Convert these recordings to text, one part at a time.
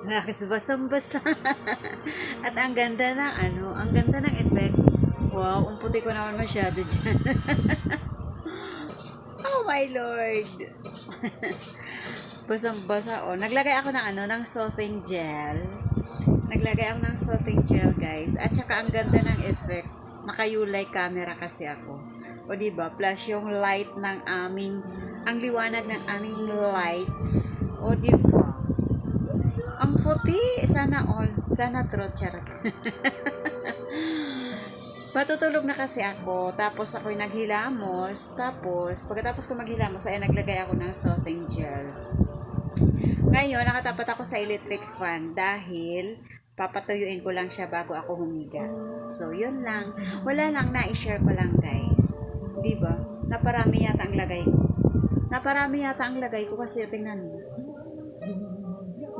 Nakis basang-basa. At ang ganda ng ano, ang ganda ng effect. Wow, ang puti ko naman masyado dyan. oh my lord. Basang-basa. Oh, naglagay ako ng ano, ng soothing gel. Naglagay ako ng soothing gel, guys. At saka ang ganda ng effect. Naka-ulay camera kasi ako. O di ba? Plus yung light ng aming ang liwanag ng aming lights. O di ba? Sana all. Sana true. Charot. Patutulog na kasi ako. Tapos ako'y naghilamos. Tapos, pagkatapos ko maghilamos, ay naglagay ako ng soothing gel. Ngayon, nakatapat ako sa electric fan dahil papatuyuin ko lang siya bago ako humiga. So, yun lang. Wala lang, na-share ko lang, guys. Di ba? Naparami yata ang lagay ko. Naparami yata ang lagay ko kasi tingnan mo.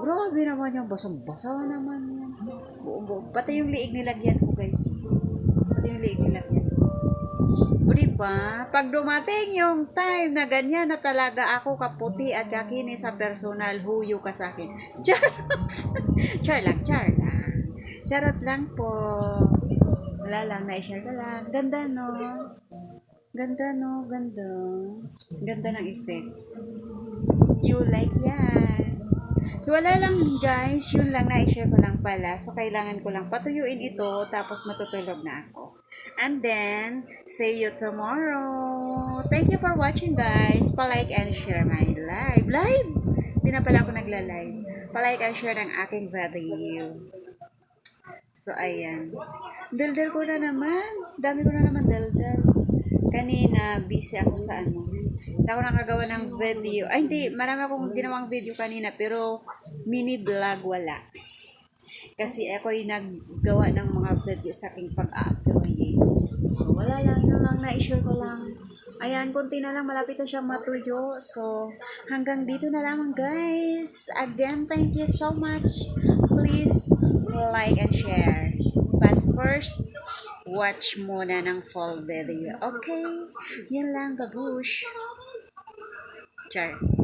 Grabe naman yung basang-basa naman yan. Buong buo. Pati yung liig nilagyan ko, guys. Pati yung liig nilagyan ko. O diba, pag dumating yung time na ganyan na talaga ako kaputi at kakinis sa personal, huyo ka sa akin. Char! char lang, char lang. Charot lang po. Wala lang, na-share ko lang. Ganda, no? Ganda, no? Ganda. Ganda ng effect. You like yan. So, wala lang guys. Yun lang na-share ko lang pala. So, kailangan ko lang patuyuin ito tapos matutulog na ako. And then, see you tomorrow. Thank you for watching guys. Pa-like and share my live. Live? Hindi na pala ako nagla-live. Pa-like and share ng aking video. So, ayan. Daldal ko na naman. Dami ko na naman daldal. Kanina, busy ako sa ano. Hindi ako nakagawa ng video. Ay, hindi. Marami akong ginawang video kanina. Pero, mini vlog wala. Kasi ako'y naggawa ng mga video sa aking pag-affiliate. So, wala lang. Yun lang. Na-share ko lang. Ayan, konti na lang. Malapit na siyang matuyo. So, hanggang dito na lamang, guys. Again, thank you so much. Please, like and share. But first, watch muna ng full video. Okay? Yan lang, babush. Char.